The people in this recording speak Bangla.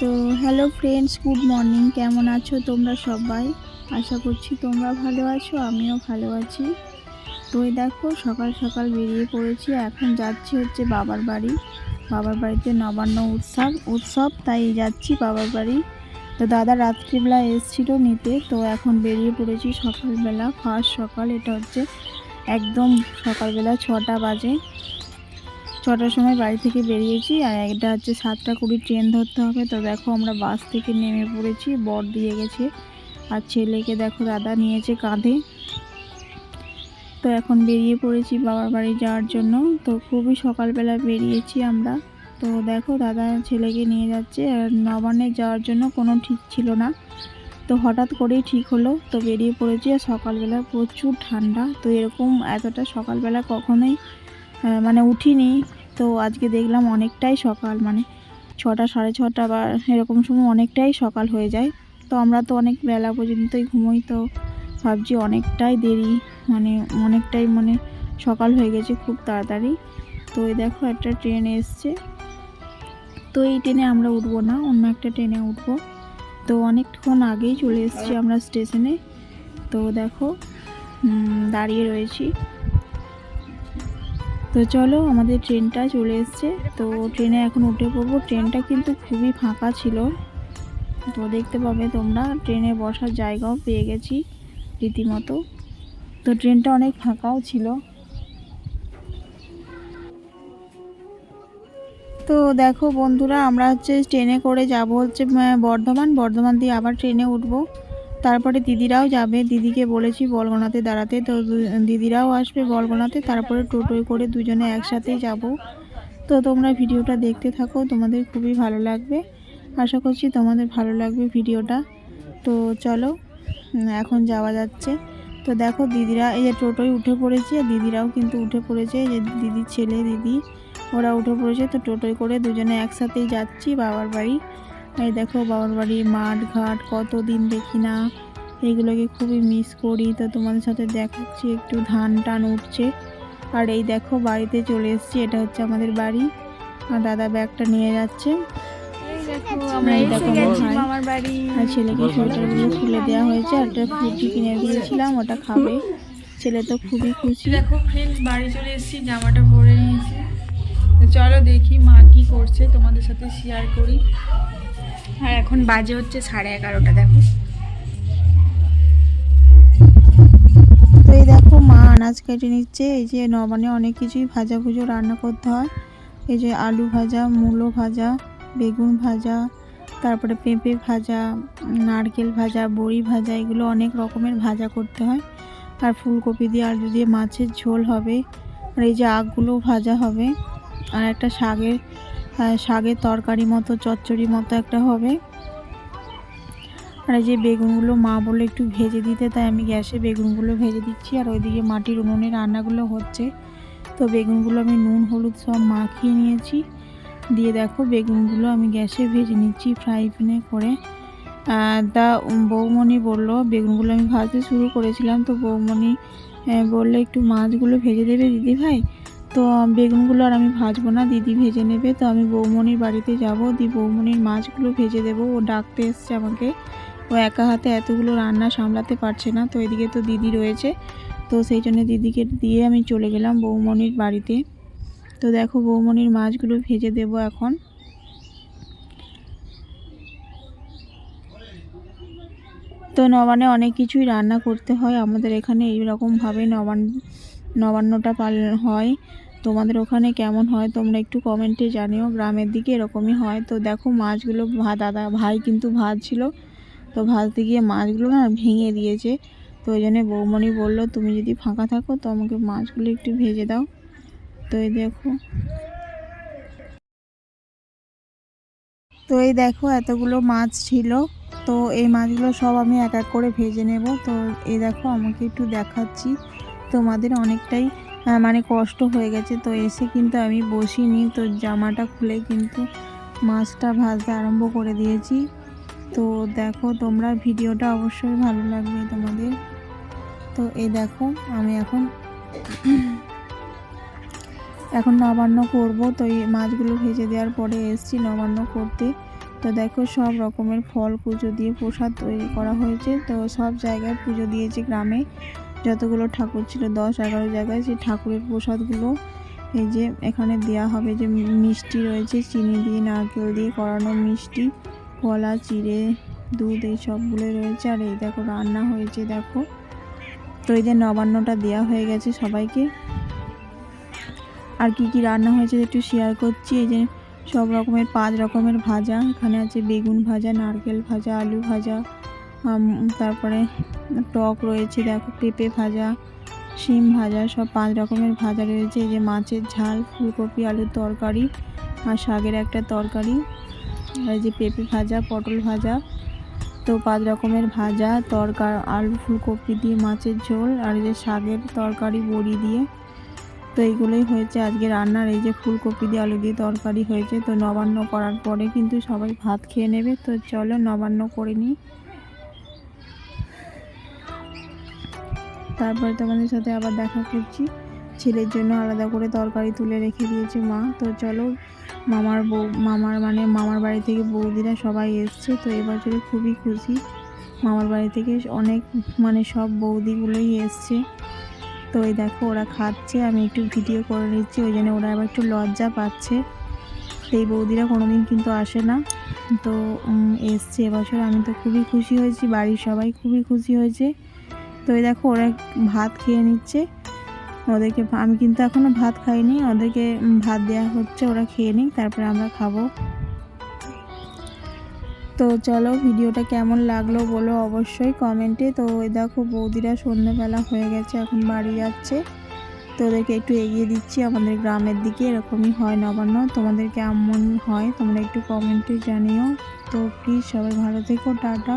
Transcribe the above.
তো হ্যালো ফ্রেন্ডস গুড মর্নিং কেমন আছো তোমরা সবাই? আশা করছি তোমরা ভালো আছো, আমিও ভালো আছি। তো দেখো, সকাল সকাল বেরিয়ে পড়েছি, এখন যাচ্ছি হচ্ছে বাবার বাড়ি। বাবার বাড়িতে নবান্ন উৎসব উৎসব, তাই যাচ্ছি বাবার বাড়ি। তো দাদা রাত্রিবেলা এসেছিল নিতে, তো এখন বেরিয়ে পড়েছি সকালবেলা। ফার্স্ট সকাল, এটা হচ্ছে একদম সকালবেলা ছটা বাজে। ছটার সময় বাড়ি থেকে বেরিয়েছি আর এটা হচ্ছে সাতটা কুড়ি ট্রেন ধরতে হবে। তো দেখো আমরা বাস থেকে নেমে পড়েছি, বর দিয়ে গেছে আর ছেলেকে দেখো দাদা নিয়েছে কাঁধে। তো এখন বেরিয়ে পড়েছি বাবার বাড়ি যাওয়ার জন্য। তো খুবই সকালবেলা বেরিয়েছি আমরা। তো দেখো দাদা ছেলেকে নিয়ে যাচ্ছে আর নবান্নে যাওয়ার জন্য কোনো ঠিক ছিল না। তো হঠাৎ করেই ঠিক হলো। তো বেরিয়ে পড়েছি আর সকালবেলা প্রচুর ঠান্ডা। তো এরকম এতটা সকালবেলা কখনোই মানে উঠিনি। তো আজকে দেখলাম অনেকটাই সকাল মানে ছটা, সাড়ে ছটা বা এরকম সময় অনেকটাই সকাল হয়ে যায়। তো আমরা তো অনেক বেলা পর্যন্তই ঘুমোই, তো ভাবছি অনেকটাই দেরি মানে অনেকটাই মানে সকাল হয়ে গেছে খুব তাড়াতাড়ি। তো এই দেখো একটা ট্রেন এসছে। তো এই ট্রেনে আমরা উঠবো না, অন্য একটা ট্রেনে উঠবো। তো অনেকক্ষণ আগেই চলে এসেছি আমরা স্টেশনে। তো দেখো দাঁড়িয়ে রয়েছি। তো চলো, আমাদের ট্রেনটা চলে এসছে। তো ট্রেনে এখন উঠে পড়ব। ট্রেনটা কিন্তু খুবই ফাঁকা ছিল। তো দেখতে পাবে তোমরা, ট্রেনে বসার জায়গাও পেয়ে গেছি রীতিমতো। তো ট্রেনটা অনেক ফাঁকাও ছিল। তো দেখো বন্ধুরা, আমরা হচ্ছে ট্রেনে করে যাব হচ্ছে বর্ধমান। বর্ধমান দিয়ে আবার ট্রেনে উঠবো। তারপরে দিদিরাও যাবে। দিদিকে বলেছি বলগোনাতে দাঁড়াতে। তো দিদিরাও আসবে বলগোনাতে তারপরে টোটোয় করে দুজনে একসাথেই যাব। তো তোমরা ভিডিওটা দেখতে থাকো। তোমাদের খুবই ভালো লাগবে। আশা করছি তোমাদের ভালো লাগবে ভিডিওটা। তো চলো এখন যাওয়া যাচ্ছে। তো দেখো দিদিরা, এই যে টোটোয় উঠে পড়েছে। দিদিরাও কিন্তু উঠে পড়েছে। যে দিদির ছেলে, দিদি, ওরা উঠে পড়েছে। তো টোটোয় করে দুজনে একসাথেই যাচ্ছি বাবার বাড়ি। এই দেখো বাবার বাড়ি মাঠ ঘাট কত দিন দেখি না। এগুলোকে খুবই মিস করি। তো তোমাদের সাথে দেখাচ্ছি একটু ধান টান উঠছে। আর এই দেখো বাড়িতে চলে এসেছি এটা হচ্ছে আমাদের বাড়ি। আর দাদা ব্যাগটা নিয়ে যাচ্ছে। আমরা বাড়ি। আর ছেলেকে সোয়েটারগুলো খুলে দেওয়া হয়েছে। আর একটা ফ্রুটি কিনে দিয়েছিলাম ওটা খাবে। ছেলে তো খুবই খুশি। দেখো ফ্রেন্ডস বাড়ি চলে এসেছি জামাটা পরে নিয়েছি। চলো দেখি মা কি করছে তোমাদের সাথে শেয়ার করি। আর এখন বাজে হচ্ছে সাড়ে এগারোটা, দেখো। তো এই দেখো, মা আনাজ কেটে নিচ্ছে। এই যে নবানে অনেক কিছুই ভাজা ভুজো রান্না করতে হয়। এই যে আলু ভাজা, মূলো ভাজা, বেগুন ভাজা, তারপরে পেঁপে ভাজা, নারকেল ভাজা, বড়ি ভাজা, এগুলো অনেক রকমের ভাজা করতে হয়। আর ফুলকপি দিয়ে আলু দিয়ে মাছের ঝোল হবে। আর এই যে আখগুলো ভাজা হবে। আর একটা শাকের শাকের তরকারি মতো, চচ্চড়ি মতো একটা হবে। আর এই যে বেগুনগুলো মা বলে একটু ভেজে দিতে, তাই আমি গ্যাসে বেগুনগুলো ভেজে দিচ্ছি। আর ওইদিকে মাটির উনুনে রান্নাগুলো হচ্ছে। তো বেগুনগুলো আমি নুন, হলুদ সব মাখিয়ে নিয়েছি। দিয়ে দেখো বেগুনগুলো আমি গ্যাসে ভেজে নিচ্ছি ফ্রাই প্যানে করে। তা বৌমণি বলল, বেগুনগুলো আমি ভাজতে শুরু করেছিলাম। তো বৌমণি বললে, একটু মাছগুলো ভেজে দেবে দিদি ভাই তো বেগুনগুলো আর আমি ভাজবো না, দিদি ভেজে নেবে। তো আমি বৌমণির বাড়িতে যাব, দি বৌমণির মাছগুলো ভেজে দেবো। ও ডাকতে এসছে আমাকে। ও একা হাতে এতগুলো রান্না সামলাতে পারছে না, তো এদিকে তো দিদি রয়েছে। তো সেই জন্য দিদিকে দিয়ে আমি চলে গেলাম বৌমণির বাড়িতে। তো দেখো বৌমণির মাছগুলো ভেজে দেবো এখন। তো নবানে অনেক কিছুই রান্না করতে হয়, আমাদের এখানে এইরকমভাবে নবান্ন নবান্নটা পালন হয়। তোমাদের ওখানে কেমন হয় তোমরা একটু কমেন্টে জানিও। গ্রামের দিকে এরকমই হয়। তো দেখো মাছগুলো ভা, দাদা, ভাই কিন্তু ভাজছিল। তো ভাজতে গিয়ে মাছগুলো না ভেঙে দিয়েছে। তো ওই জন্য বৌমণি বলল, তুমি যদি ফাঁকা থাকো তো আমাকে মাছগুলো একটু ভেজে দাও। তো এই দেখো। তো এই দেখো এতগুলো মাছ ছিল। তো এই মাছগুলো সব আমি এক এক করে ভেজে নেব। তো এই দেখো আমাকে একটু দেখাচ্ছি। তোমাদের অনেকটাই মানে কষ্ট হয়ে গেছে। তো এসে কিন্তু আমি বসিনি, তো জামাটা খুলে কিন্তু মাছটা ভাজতে আরম্ভ করে দিয়েছি। তো দেখো তোমরা, ভিডিওটা অবশ্যই ভালো লাগবে তোমাদের। তো এই দেখো, আমি এখন এখন নবান্ন করব। তো এই মাছগুলো ভেজে দেওয়ার পরে এসছি নবান্ন করতে। তো দেখো সব রকমের ফল পুজো দিয়ে প্রসাদ তৈরি করা হয়েছে। তো সব জায়গায় পুজো দিয়েছে গ্রামে। যতগুলো ঠাকুর ছিল, দশ, এগারো জায়গায় সেই ঠাকুরের প্রসাদগুলো এই যে এখানে দেয়া হবে যে মিষ্টি রয়েছে, চিনি দিয়ে, নারকেল দিয়ে করানো মিষ্টি, কলা, চিড়ে, দুধ এই সবগুলো রয়েছে। আর এই দেখো রান্না হয়েছে, দেখো। তো এই যে নবান্নটা দেওয়া হয়ে গেছে সবাইকে। আর কি কি রান্না হয়েছে একটু শেয়ার করছি। এই যে সব রকমের, পাঁচ রকমের ভাজা, এখানে আছে বেগুন ভাজা, নারকেল ভাজা, আলু ভাজা তারপরে টক রয়েছে, দেখো পেঁপে ভাজা, শিম ভাজা, সব পাঁচ রকমের ভাজা রয়েছে। এই যে মাছের ঝাল, ফুলকপি, আলুর তরকারি আর শাকের একটা তরকারি। আর এই যে পেঁপে ভাজা, পটল ভাজা, তো পাঁচ রকমের ভাজা তরকার আলু, ফুলকপি দিয়ে মাছের ঝোল আর এই যে শাকের তরকারি, বড়ি দিয়ে। তো এইগুলোই হয়েছে আজকে রান্নার। এই যে ফুলকপি দিয়ে আলু দিয়ে তরকারি হয়েছে, তো নবান্ন করার পরে কিন্তু সবাই ভাত খেয়ে নেবে। তো চলো নবান্ন করে নিই। তারপরে তোমাদের সাথে আবার দেখা করছি। ছেলের জন্য আলাদা করে তরকারি তুলে রেখে দিয়েছে মা। তো চলো, মামার বউ, মামার মানে মামার বাড়ি থেকে বৌদিরা সবাই এসছে। তো এবছরে খুবই খুশি। মামার বাড়ি থেকে অনেক মানে সব বৌদিগুলোই এসছে। তো এই দেখো, ওরা খাচ্ছে, আমি একটু ভিডিও করে নিচ্ছি। ওই জন্য ওরা আবার একটু লজ্জা পাচ্ছে। এই বৌদিরা কোনোদিন কিন্তু আসে না। তো এসছে এবছর আমি তো খুবই খুশি হয়েছি, বাড়ির সবাই খুবই খুশি হয়েছে। তো এই দেখো ওরা ভাত খেয়ে নিচ্ছে। ওদেরকে আমি কিন্তু এখনও ভাত খাইনি, ওদেরকে ভাত দেওয়া হচ্ছে, ওরা খেয়ে নিক, তারপরে আমরা খাব। তো চলো ভিডিওটা কেমন লাগল বলো অবশ্যই কমেন্টে। তো দেখো বৌদিরা সন্ধ্যেবেলা হয়ে গেছে, এখন বাড়ি যাচ্ছে। তো ওদেরকে একটু এগিয়ে দিচ্ছি, আমাদের গ্রামের দিকে, এরকমই হয় নবান্ন। তোমাদের কেমন হয় তোমরা একটু কমেন্টে জানিও। তো প্লিজ সবাই ভালো থেকো, টাটা।